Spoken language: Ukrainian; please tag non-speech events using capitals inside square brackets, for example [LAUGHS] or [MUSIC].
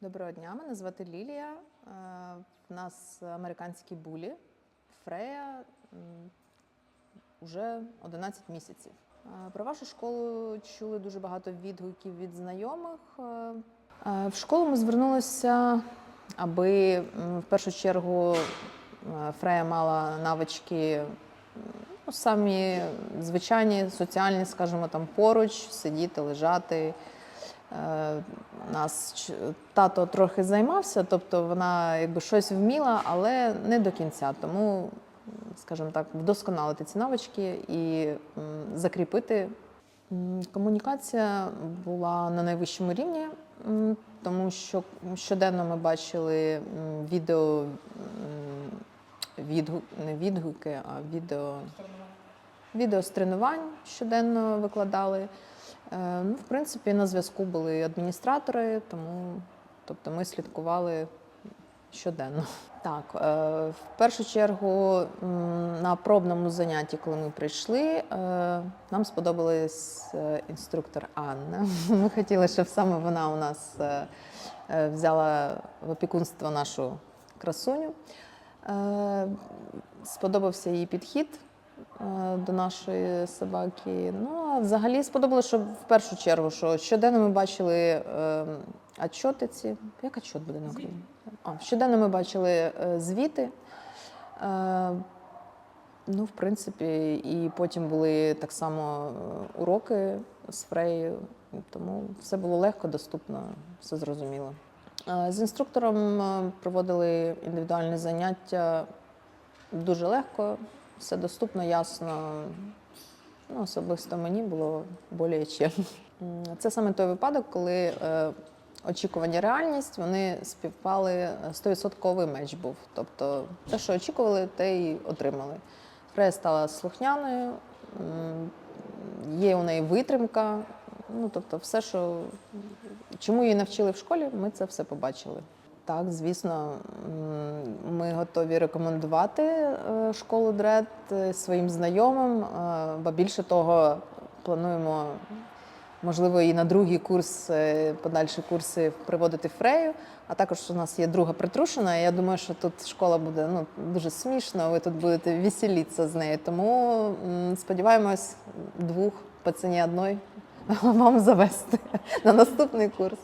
Доброго дня, мене звати Лілія. Е, В нас американські булі. Фрея м, уже 11 місяців. Е, Про вашу школу чули дуже багато відгуків від знайомих. Е, е, В школу ми звернулися, аби в першу чергу е, Фрея мала навички ну, самі звичайні, соціальні, скажімо, там поруч, сидіти, лежати. Е, Нас тато трохи займався, тобто вона якби щось вміла, але не до кінця. Тому, скажімо так, вдосконалити ці навички і закріпити. Комунікація була на найвищому рівні, тому що щоденно ми бачили відео, м, відгук, не відгуки, а відео, відео з тренувань щоденно викладали. Е, Ну, в принципі, на зв'язку були адміністратори, тому тобто ми слідкували щоденно. [LAUGHS] Так, е, в першу чергу на пробному занятті, коли ми прийшли, е, нам сподобалась інструктор Анна. [LAUGHS] Ми хотіли, щоб саме вона у нас взяла в опікунство нашу красуню. Сподобався її підхід до нашої собаки. Ну, а взагалі сподобалося, що в першу чергу, що щоденно ми бачили е, отчоти ці. Як отчот буде на Україні? А, щоденно ми бачили е, звіти. Е, ну, в принципі, і потім були так само е, уроки з Фреєю, тому все було легко, доступно, все зрозуміло. Е, З інструктором е, проводили індивідуальні заняття дуже легко, все доступно, ясно. Ну, особисто мені було более чим. Це саме той випадок, коли е, очікування реальність вони співпали е, 100% меч був. Тобто те, що очікували, те й отримали. Фрея стала слухняною, є у неї витримка. Ну, тобто, все, що чому її навчили в школі, ми це все побачили. Так, звісно, ми готові рекомендувати е, школу дред е, своїм знайомим, е, бо більше того, плануємо, можливо, і на другий курс, подальші курси приводити Фрею. А також у нас є друга притрушена. Я думаю, що тут школа буде ну, дуже смішно, ви тут будете веселитися з нею. Тому сподіваємось, двох по ціні одної [LAUGHS] вам завести на наступний курс.